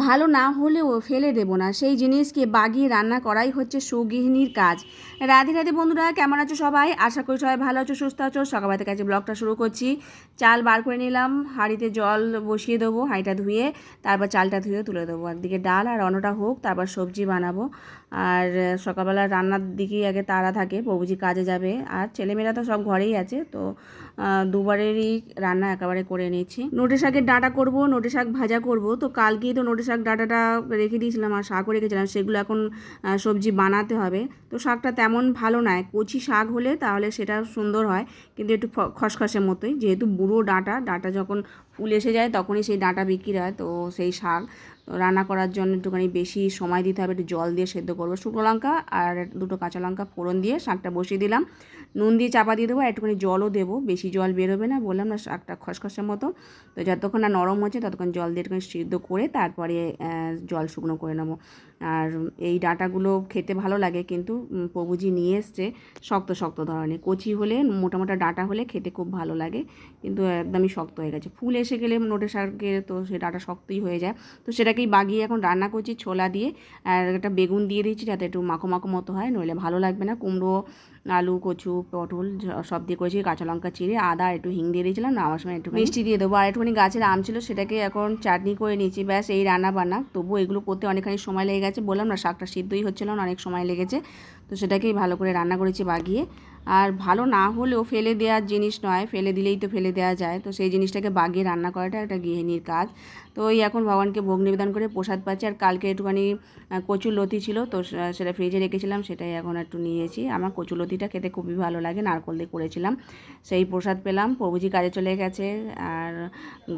ভালো না হলেও ফেলে দেব না। সেই জিনিসকে বাগিয়ে রান্না করাই হচ্ছে সুগৃহিণীর কাজ। রাধে রাধে বন্ধুরা, কেমন আছো সবাই? আশা করি সবাই ভালো আছো, সুস্থ আছো। সকালবেলা কাছে ব্লগটা শুরু করছি। চাল বার করে নিলাম, হাঁড়িতে জল বসিয়ে দেবো, হাঁড়িটা ধুয়ে, তারপর চালটা ধুয়ে তুলে দেবো। একদিকে ডাল আর অন্যটা হোক, তারপর সবজি বানাবো। আর সকালবেলা রান্নার দিকেই আগে তারা থাকে, প্রভুজি কাজে যাবে। আর ছেলেমেয়েরা তো সব ঘরেই আছে, তো দুবারেরই রান্না একেবারে করে নিয়েছি নোটে শাকের ডাঁটা করব, নোটে শাক ভাজা করব, তো কালকেই তো নোটে শাক ডাটাটা রেখে দিয়েছিলাম আর শাকও রেখেছিলাম, সেগুলো এখন সবজি বানাতে হবে। তো শাকটা তেমন ভালো নয়, কচি শাক হলে তাহলে সেটা সুন্দর হয়, কিন্তু একটু খসখসের মতোই, যেহেতু বুড়ো ডাটা ডাটা যখন ফুল এসে যায়, তখনই সেই ডাঁটা বিক্রি হয়, তো সেই শাক রান্না করার জন্য একটুখানি বেশি সময় দিতে হবে, একটু জল দিয়ে সেদ্ধ করব। শুকনো লঙ্কা আর দুটো কাঁচা লঙ্কা ফোড়ন দিয়ে শাকটা বসিয়ে দিলাম। নুন দিয়ে চাপা দিয়ে দেবো, আর একটুখানি জলও দেবো, বেশি জল বেরোবে না, বললাম না শাকটা খসখসের মতো। তো যতক্ষণ না নরম হচ্ছে, ততক্ষণ জল দিয়ে একটুখানি সিদ্ধ করে তারপরে জল শুকনো করে নেব। আর এই ডাঁটাগুলো খেতে ভালো লাগে কিন্তু প্রভুজি নিয়ে এসছে শক্ত শক্ত ধরনের। কচি হলে, মোটা মোটা ডাঁটা হলে খেতে খুব ভালো লাগে, কিন্তু একদমই শক্ত হয়ে গেছে। ফুল এসে গেলে নোটে শাকের তো সে ডাঁটা শক্তই হয়ে যায়। তো সেটাকেই বাগিয়ে এখন রান্না করছি ছোলা দিয়ে, আর একটা বেগুন দিয়ে দিচ্ছি যাতে একটু মাখো মাখো মতো হয়, নইলে ভালো লাগবে না। কুমড়ো, আলু, কচু, পটল সব দিয়ে করেছি, কাঁচা লঙ্কা চিড়ে, আদা একটু হিং দিয়ে দিয়েছিলাম, না, আমার সময় একটু মিষ্টি দিয়ে দেবো, আর একটুখানি গাছের আম ছিল সেটাকে এখন চাটনি করে নিয়েছি ব্যাস এই রান্না বান্না। তবু এগুলো করতে অনেকখানি সময় লেগে গেছে। বললাম না, শাকটা সিদ্ধই হচ্ছিল না, অনেক সময় লেগেছে। তো সেটাকেই ভালো করে রান্না করেছি বাগিয়ে। আর ভালো না হলেও ফেলে দেওয়ার জিনিস নয়, ফেলে দিলেই তো ফেলে দেওয়া যায়। তো সেই জিনিসটাকে বাগিয়ে রান্না করাটা একটা গৃহিণীর কাজ। তো ওই এখন ভগবানকে ভোগ নিবেদন করে প্রসাদ পাচ্ছি। আর কালকে একটুখানি কচুর লতি ছিল, তো সেটা ফ্রিজে রেখেছিলাম, সেটাই এখন একটু নিয়েছি। আমার কচুর লতিটা খেতে খুবই ভালো লাগে, নারকল দিয়ে করেছিলাম। সেই প্রসাদ পেলাম, প্রভুজি কাজে চলে গেছে। আর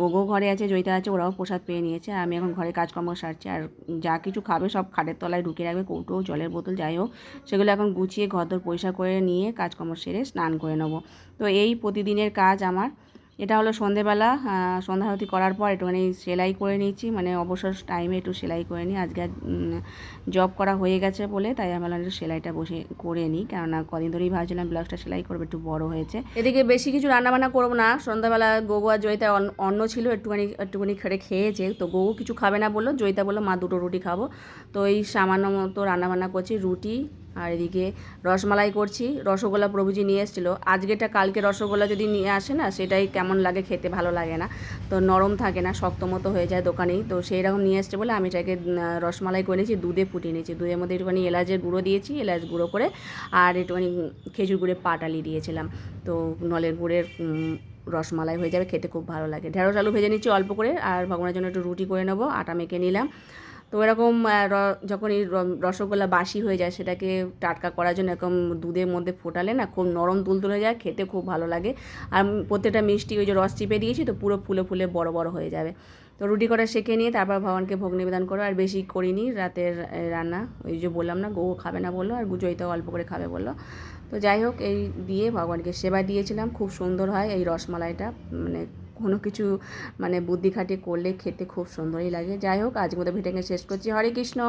গোগো ঘরে আছে, জয়িতা আছে, ওরাও প্রসাদ পেয়ে নিয়েছে। আমি এখন ঘরে কাজকর্ম সারছি। আর যা কিছু খাবে সব খাটের তলায় ঢুকে রাখবে কৌটো জলের বোতল, যাই হোক, সেগুলো এখন গুছিয়ে ঘরদোর পরিষ্কার করে নিয়ে কাজকর্ম সেরে স্নান করে নেব। তো এই প্রতিদিনের কাজ আমার এটা হলো সন্ধেবেলা আহ, সন্ধ্যা আরতি করার পর একটুখানি সেলাই করে নিয়েছি মানে অবসর টাইমে একটু সেলাই করে নিই। আজকে জব করা হয়ে গেছে বলে তাই আমি একটু সেলাইটা বসে করে নিই কেননা কদিন ধরেই ভাবছিলাম ব্লাউজটা সেলাই করব একটু বড় হয়েছে। এদিকে বেশি কিছু রান্নাবান্না করব না সন্ধ্যাবেলা গোগো আর জয়িতা অন- অন্ন ছিল একটুখানি একটুখানি খেড়ে খেয়েছে তো গোগো কিছু খাবে না বলল জয়িতা বলল মা দুটো রুটি খাব। তো এই সামান্য মতো রান্নাবান্না করছি রুটি আর এদিকে রসমালাই করছি। রসগোল্লা প্রভুজি নিয়ে এসেছিল। আজকেটা কালকে রসগোল্লা যদি নিয়ে আসে না, সেটাই কেমন লাগে খেতে ভালো লাগে না। তো নরম থাকে না, শক্ত মতো হয়ে যায় দোকানেই। তো সেই রকম নিয়ে এসছে বলে আমি এটাকে রসমালাই করে নিয়েছি, দুধে ফুটিয়ে নিয়েছি। দুধের মধ্যে একটুখানি এলাচের গুঁড়ো দিয়েছি, এলাচ গুঁড়ো করে আর একটুখানি খেজুর গুঁড়ে পাটালি দিয়েছিলাম। তো নলের গুড়ের রসমালাই হয়ে যাবে, খেতে খুব ভালো লাগে। ঢেঁড়স আলু ভেজে নিচ্ছি অল্প করে, আর ভগবানের জন্য একটু রুটি করে নেব, আটা মেখে নিলাম। তো এরকম যখন এই রসগোল্লা বাসি হয়ে যায়, সেটাকে টাটকা করার জন্য এরকম দুধের মধ্যে ফোটালে না, খুব নরম তুলতুলে হয়ে যায়, খেতে খুব ভালো লাগে। আর প্রত্যেকটা মিষ্টি ওই যে রস চিপে দিয়েছি তো, পুরো ফুলে ফুলে বড় বড় হয়ে যাবে। তো রুটি করা শেখে নিয়ে তারপর ভগবানকে ভোগ নিবেদন করো, আর বেশি করিনি, রাতের রান্না, ওই যে বললাম না, গো খাবে না বলল, আর গুজইতেও অল্প করে খাবে বলল। তো যাই হোক, এই দিয়ে ভগবানকে সেবা দিয়েছিলাম, খুব সুন্দর হয় এই রসমালাইটা মানে কোনো কিছু মানে বুদ্ধি খাটিয়ে করলে খেতে খুব সুন্দরই লাগে। যাই হোক, আজকের মতো ভিডিওকে শেষ করছি। হরে কৃষ্ণ!